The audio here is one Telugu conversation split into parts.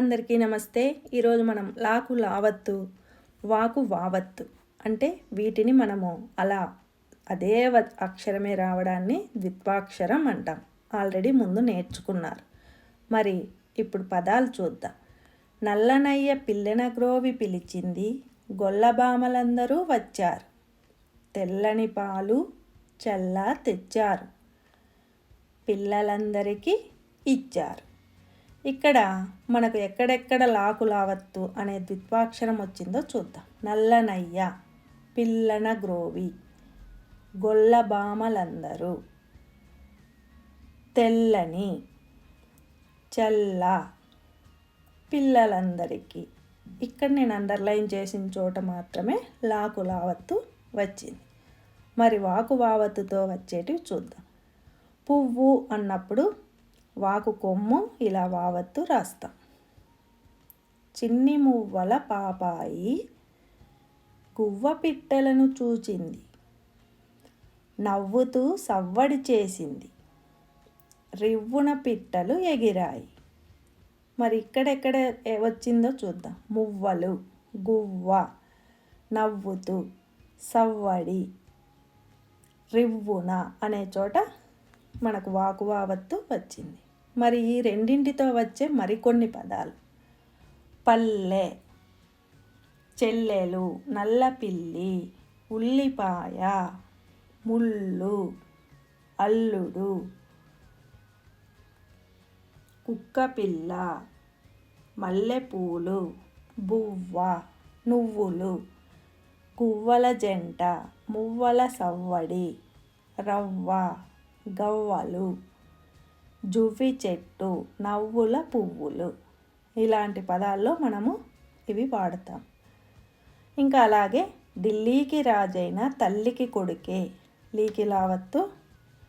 అందరికీ నమస్తే. ఈరోజు మనం లాకు లావత్తు వాకు వావత్తు అంటే వీటిని మనము అలా అదే అక్షరమే రావడాన్ని ద్విత్వాక్షరం అంటాం. ఆల్రెడీ ముందు నేర్చుకున్నారు. మరి ఇప్పుడు పదాలు చూద్దాం. నల్లనయ్య పిల్లెన గ్రోవి పిలిచింది గొల్లబామలందరూ వచ్చారు. తెల్లని పాలు చల్లా తెచ్చారు. పిల్లలందరికీ ఇచ్చారు. ఇక్కడ మనకు ఎక్కడెక్కడ లాకు లావత్తు అనే ద్విత్వాక్షరం వచ్చిందో చూద్దాం. నల్లనయ్య పిల్లన గ్రోవి గొల్లబామలందరూ తెల్లని చల్ల పిల్లలందరికీ. ఇక్కడ నేను అండర్లైన్ చేసిన చోట మాత్రమే లాకు లావత్తు వచ్చింది. మరి వాకు వావత్తుతో వచ్చేటివి చూద్దాం. పువ్వు అన్నప్పుడు వాకు కొమ్ము ఇలా వావత్తు రాస్తాం. చిన్ని మువ్వల పాపాయి గువ్వ పిట్టలను చూచింది. నవ్వుతూ సవ్వడి చేసింది. రివ్వున పిట్టలు ఎగిరాయి. మరి ఇక్కడెక్కడ వచ్చిందో చూద్దాం. మువ్వలు గువ్వ నవ్వుతూ సవ్వడి రివ్వున అనే చోట మనకు వాకువావత్తు వచ్చింది. మరి ఈ రెండింటితో వచ్చే మరికొన్ని పదాలు. పల్లె చెల్లెలు నల్లపిల్లి ఉల్లిపాయ ముళ్ళు అల్లుడు కుక్కపిల్ల మల్లెపూలు బువ్వ నువ్వులు గువ్వల జంట మువ్వల సవ్వడి రవ్వ గవ్వలు జువ్వి చెట్టు నవ్వుల పువ్వులు. ఇలాంటి పదాల్లో మనము ఇవి వాడతాం. ఇంకా అలాగే ఢిల్లీకి రాజైన తల్లికి కొడుకే లీకి లావత్తు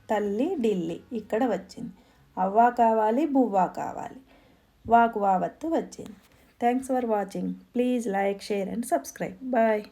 తల్లి ఢిల్లీ ఇక్కడ వచ్చింది. అవ్వా కావాలి బువ్వా కావాలి. వాకు వావత్తు వచ్చింది. Thanks for watching please like share and subscribe bye